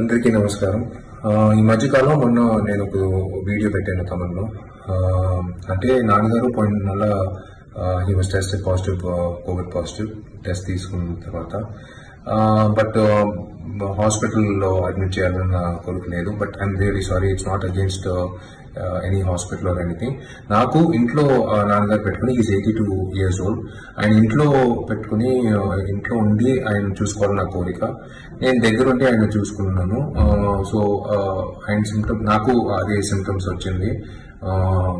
అందరికీ నమస్కారం. ఈ మధ్యకాలం మొన్న నేను ఒక వీడియో పెట్టాను తమన్లో అంటే నాన్నగారు పాయింట్ నెల he was test positive covid positive test తీసుకున్న తర్వాత. బట్ హాస్పిటల్లో అడ్మిట్ చేయాలన్న కోరిక లేదు but I'm really sorry it's not against any hospital or anything నాకు ఇంట్లో uh, నాన్నగారు పెట్టుకుని is eighty two years old ఆయన ఇంట్లో పెట్టుకుని uh, ఇంట్లో ఉండి ఆయన చూసుకోవాలని నా కోరిక. నేను దగ్గర ఉండి ఆయన చూసుకున్నాను uh, సో ఆయన సిమ్టమ్ నాకు అదే సిమ్టమ్స్ వచ్చింది.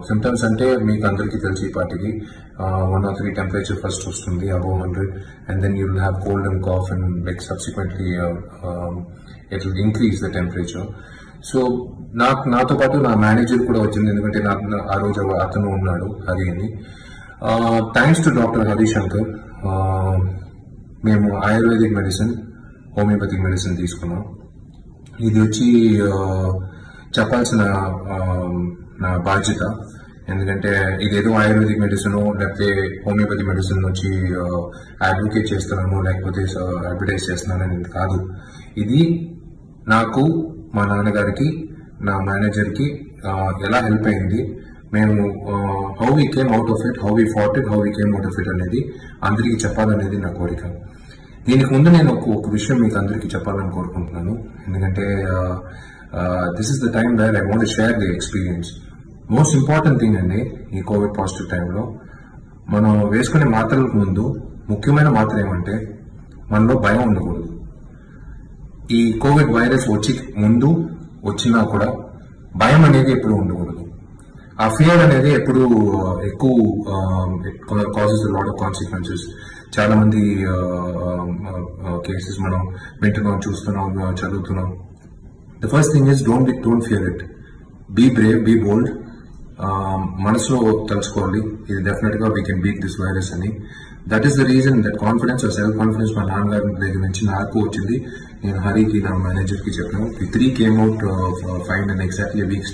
సిమ్టమ్స్ అంటే మీకు అందరికీ తెలిసి పాటికి. One or three temperature first వస్తుంది above hundred and then you will have cold and cough and like subsequently it will increase the temperature so నాకు నాతో పాటు నా మేనేజర్ కూడా వచ్చింది. ఎందుకంటే నాకు ఆ రోజు అతను ఉన్నాడు హరి అని థ్యాంక్స్ టు డాక్టర్ హరిశంకర్ మేము ఆయుర్వేదిక్ మెడిసిన్ హోమియోపతిక్ మెడిసిన్ తీసుకున్నాం. ఇది వచ్చి చెప్పాల్సిన నా బాధ్యత. ఎందుకంటే ఇదేదో ఆయుర్వేదిక్ మెడిసిన్ లేకపోతే హోమియోపతి మెడిసిన్ వచ్చి అడ్వకేట్ చేస్తున్నాను లేకపోతే అడ్వర్టైజ్ చేస్తున్నాను అనేది కాదు. ఇది నాకు మా నాన్నగారికి నా మేనేజర్కి ఎలా హెల్ప్ అయింది మేము how we came out of it how we fought it how we came out of it అనేది అందరికీ చెప్పాలనేది నా కోరిక. దీనికి ముందు నేను ఒక ఒక విషయం మీకు అందరికీ చెప్పాలని కోరుకుంటున్నాను. ఎందుకంటే this is the time where I want share the experience most important thing అండి ఈ కోవిడ్ పాజిటివ్ టైంలో మనం వేసుకునే మాత్రలకు ముందు ముఖ్యమైన మాత్ర ఏమంటే మనలో భయం ఉండకూడదు. ఈ కోవిడ్ వైరస్ వచ్చి ముందు వచ్చినా కూడా భయం అనేది ఎప్పుడు ఉండకూడదు. ఆ ఫియర్ అనేది ఎప్పుడు ఎక్కువ కాజెస్ లాట్ ఆఫ్ కాన్సిక్వెన్సెస్ చాలా మంది కేసెస్ మనం వింటున్నాం చూస్తున్నాం చదువుతున్నాం. The first thing is don't be don't fear it be brave be bold మనసులో తలుచుకోండి. ఇది డెఫినెట్గా we can beat this virus అని. That is the reason that confidence self confidence మా నాన్నగారి దగ్గర నుంచి నాకు వచ్చింది. నేను హరికి నా మేనేజర్కి చెప్పాను. Three came out five and exactly weeks